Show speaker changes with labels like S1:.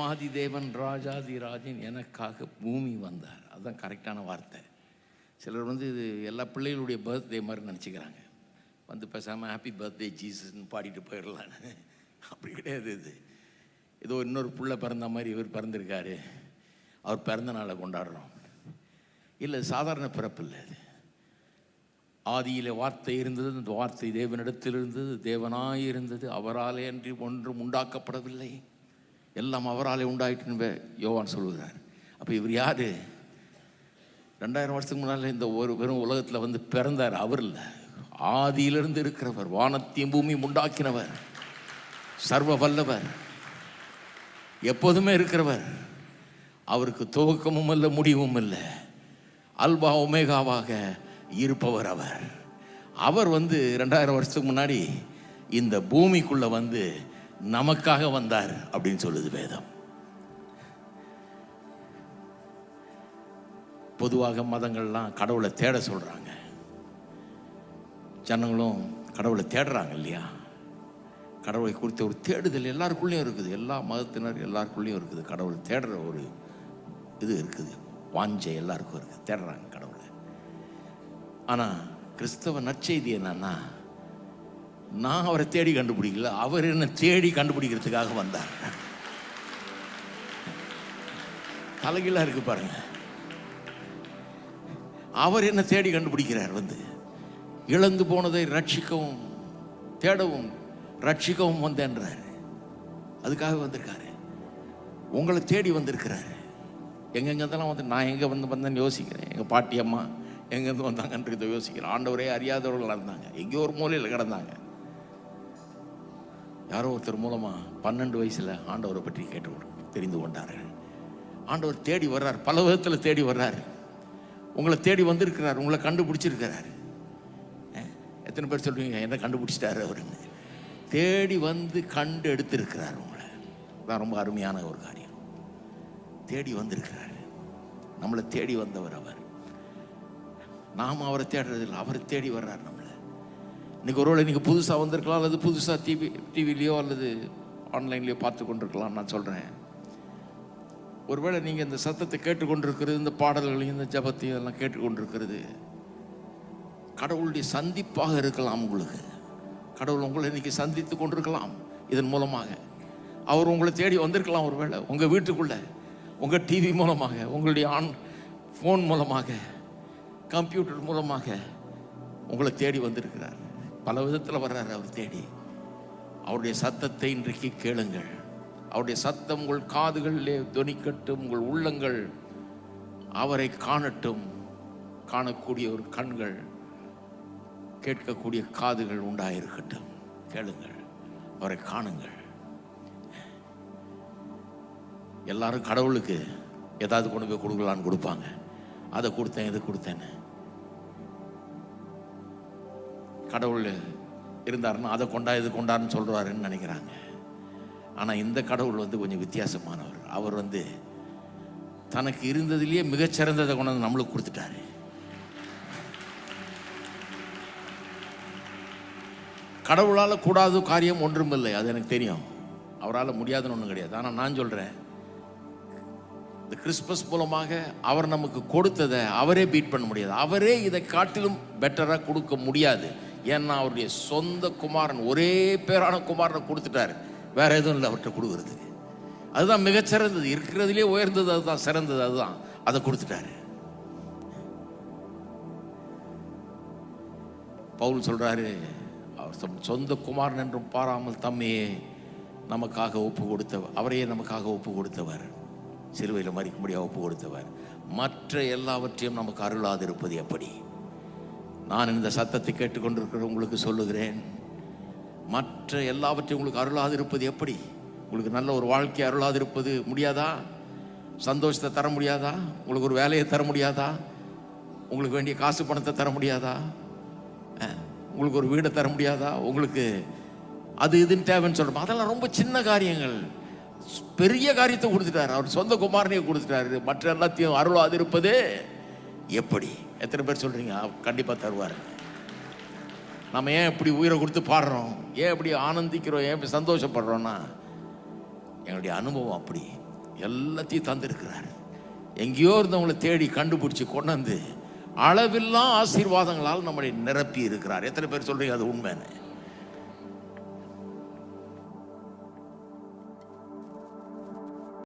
S1: தேவாதி தேவன் ராஜாதி ராஜன் எனக்காக பூமி வந்தார். அதுதான் கரெக்டான வார்த்தை. சிலர் வந்து இது எல்லா பிள்ளைகளுடைய பர்த்டே மாதிரி நினச்சிக்கிறாங்க. வந்து பேசாமல் ஹாப்பி பர்த்டே ஜீசஸ்ன்னு பாடிட்டு போயிடலான்னு. அப்படி கிடையாது இது. ஏதோ இன்னொரு பிள்ளை பிறந்த மாதிரி இவர் பிறந்திருக்காரு. அவர் பிறந்த நாளை கொண்டாடுறோம். இல்லை சாதாரண பிறப்பு இல்லை அது ஆதியில் வார்த்தை இருந்தது அந்த வார்த்தை தேவனிடத்தில் இருந்தது தேவனாய் இருந்தது அவராலே அன்றி ஒன்றும் உண்டாக்கப்படவில்லை. எல்லாம் அவராலே உண்டாயிட்டுன்னு யோவான் சொல்லுகிறார். அப்போ இவர் யார்? ரெண்டாயிரம் வருஷத்துக்கு முன்னால் இந்த ஒரு வெறும் உலகத்தில் வந்து பிறந்தார். அவர் இல்லை. ஆதியிலிருந்து இருக்கிறவர் வானத்தையும் பூமி உண்டாக்கினவர் சர்வ வல்லவர் எப்போதுமே இருக்கிறவர். அவருக்கு துவக்கமும் இல்லை முடிவும் இல்லை. அல்பா ஒமேகாவாக இருப்பவர் அவர். அவர் வந்து ரெண்டாயிரம் வருஷத்துக்கு முன்னாடி இந்த பூமிக்குள்ளே வந்து நமக்காக வந்தார் அப்படின்னு சொல்லுது வேதம். பொதுவாக மதங்கள்லாம் கடவுளை தேட சொல்றாங்க. ஜனங்களும் கடவுளை தேடுறாங்க இல்லையா? கடவுளை குறித்த ஒரு தேடுதல் எல்லாருக்குள்ளேயும் இருக்குது. எல்லா மதத்தினர் எல்லாருக்குள்ளேயும் இருக்குது. கடவுளை தேடுற ஒரு இது இருக்குது. வாஞ்சை எல்லாருக்கும் இருக்குது தேடுறாங்க கடவுளை. ஆனால் கிறிஸ்தவ நற்செய்தி என்னன்னா நான் அவரை தேடி கண்டுபிடிக்கல. அவர் என்னை தேடி கண்டுபிடிக்கிறதுக்காக வந்தார். தலைகீழாக இருக்கு பாருங்க. அவர் என்ன தேடி கண்டுபிடிக்கிறார் வந்து. இழந்து போனதை ரட்சிக்கவும் தேடவும் ரட்சிக்கவும் வந்தேன்றார். அதுக்காக வந்திருக்காரு. உங்களை தேடி வந்திருக்கிறாரு. எங்கெங்கெல்லாம் வந்து நான் எங்கே வந்து வந்தேன்னு யோசிக்கிறேன். எங்கள் பாட்டி அம்மா எங்கேருந்து வந்தாங்கன்றதை யோசிக்கிறேன். ஆண்டவரே அறியாதவர்களாக இருந்தாங்க. எங்கேயோ ஒரு மூலையில் கிடந்தாங்க. யாரோ ஒருத்தர் மூலமாக பன்னெண்டு வயசில் ஆண்டவரை பற்றி கேட்டு தெரிந்து கொண்டார்கள். ஆண்டவர் தேடி வர்றார் பல விதத்தில் தேடி வர்றார். உங்களை தேடி வந்திருக்கிறார் உங்களை கண்டுபிடிச்சிருக்கிறார். எத்தனை பேர் சொல்லுவீங்க என்ன கண்டுபிடிச்சிட்டாரு அவருன்னு? தேடி வந்து கண்டு எடுத்திருக்கிறார் உங்களை. தான் ரொம்ப அருமையான ஒரு காரியம். தேடி வந்திருக்கிறார். நம்மளை தேடி வந்தவர் அவர். நாம் அவரை தேடுறதில்லை அவர் தேடி வர்றார் நம்ம இன்னைக்கு ஒருவேளை நீங்கள் புதுசாக வந்திருக்கலாம் அல்லது புதுசாக டிவி டிவிலையோ அல்லது ஆன்லைன்லேயோ பார்த்து கொண்டிருக்கலாம் நான் சொல்கிறேன் ஒருவேளை நீங்கள் இந்த சத்தத்தை கேட்டுக்கொண்டிருக்கிறது இந்த பாடல்களையும் இந்த ஜபத்தையும் எல்லாம் கேட்டுக்கொண்டிருக்கிறது. கடவுளுடைய சந்திப்பாக இருக்கலாம் உங்களுக்கு. கடவுள் உங்களை இன்னைக்கு சந்தித்து கொண்டிருக்கலாம் இதன் மூலமாக. அவர் உங்களை தேடி வந்திருக்கலாம் ஒருவேளை உங்கள் வீட்டுக்குள்ளே உங்கள் டிவி மூலமாக உங்களுடைய ஆன் ஃபோன் மூலமாக கம்ப்யூட்டர் மூலமாக உங்களை தேடி வந்திருக்கிறார். பல விதத்தில் வர்றார் அவர் தேடி. அவருடைய சத்தத்தை இன்றைக்கு கேளுங்கள். அவருடைய சத்தம் உங்கள் காதுகளிலே துணிக்கட்டும் உங்கள் உள்ளங்கள் அவரை காணட்டும். காணக்கூடிய ஒரு கண்கள் கேட்கக்கூடிய காதுகள் உண்டாயிருக்கட்டும். கேளுங்கள். அவரை காணுங்கள். எல்லாரும் கடவுளுக்கு ஏதாவது கொண்டு போய் கொடுக்கலான்னு கொடுப்பாங்க. அதை கொடுத்தேன் இதை கொடுத்தேன்னு. கடவுள் இருந்தாருன்னா அதை கொண்டா இது கொண்டாருன்னு சொல்கிறாருன்னு நினைக்கிறாங்க. ஆனால் இந்த கடவுள் வந்து கொஞ்சம் வித்தியாசமானவர். அவர் வந்து தனக்கு இருந்ததுலேயே மிகச்சிறந்ததை கொண்டு வந்து நம்மளுக்கு கொடுத்துட்டாரு. கடவுளால் கூடாத காரியம் ஒன்றும் இல்லை. அது எனக்கு தெரியும். அவரால் முடியாதுன்னு ஒன்றும் கிடையாது. ஆனால் நான் சொல்கிறேன் இந்த கிறிஸ்மஸ் மூலமாக அவர் நமக்கு கொடுத்ததை அவரே பீட் பண்ண முடியாது. அவரே இதை காட்டிலும் பெட்டராக கொடுக்க முடியாது. ஏன்னா அவருடைய சொந்த குமாரன் ஒரே பேரான குமாரனை கொடுத்துட்டாரு. வேற எதுவும் இல்லை அவர்கிட்ட கொடுக்குறதுக்கு அதுதான் மிகச்சிறந்தது. இருக்கிறதுலே உயர்ந்தது அதுதான் சிறந்தது அதுதான். அதை கொடுத்துட்டாரு. பவுல் சொல்றாரு அவர் தம் சொந்த குமாரன் என்றும் பாராமல் தம்மையே நமக்காக ஒப்பு கொடுத்தவர் அவரையே நமக்காக ஒப்பு கொடுத்தவர். சிறுவையில் மறிக்கும்படியாக ஒப்பு கொடுத்தவர். மற்ற எல்லாவற்றையும் நமக்கு அருளாதிருப்பது எப்படி? நான் இந்த சத்தத்தை கேட்டுக்கொண்டிருக்கிற உங்களுக்கு சொல்லுகிறேன். மற்ற எல்லாவற்றையும் உங்களுக்கு அருளாதிருப்பது எப்படி? உங்களுக்கு நல்ல ஒரு வாழ்க்கை அருளாதிருப்பது முடியாதா? சந்தோஷத்தை தர முடியாதா? உங்களுக்கு ஒரு வேலையை தர முடியாதா? உங்களுக்கு வேண்டிய காசு பணத்தை தர முடியாதா? உங்களுக்கு ஒரு வீடை தர முடியாதா? உங்களுக்கு அது இதுன்னு தேவைன்னு சொல்கிறோம் அதெல்லாம் ரொம்ப சின்ன காரியங்கள். பெரிய காரியத்தை கொடுத்துட்டாரு. அவர் சொந்த குமாரனையும் கொடுத்துட்டாரு. மற்ற எல்லாத்தையும் அருளாதிருப்பது எப்படி? எத்தனை பேர் சொல்கிறீங்க கண்டிப்பாக தருவார். நம்ம ஏன் இப்படி உயிரை கொடுத்து பாடுறோம்? ஏன் இப்படி ஆனந்திக்கிறோம்? ஏன் இப்படி சந்தோஷப்படுறோன்னா எங்களுடைய அனுபவம் அப்படி. எல்லாத்தையும் தந்திருக்கிறார். எங்கேயோ இருந்தவங்களை தேடி கண்டுபிடிச்சி கொண்டாந்து அளவில்லாம் ஆசீர்வாதங்களால் நம்மளை நிரப்பி இருக்கிறார். எத்தனை பேர் சொல்கிறீங்க அது உண்மைன்னு.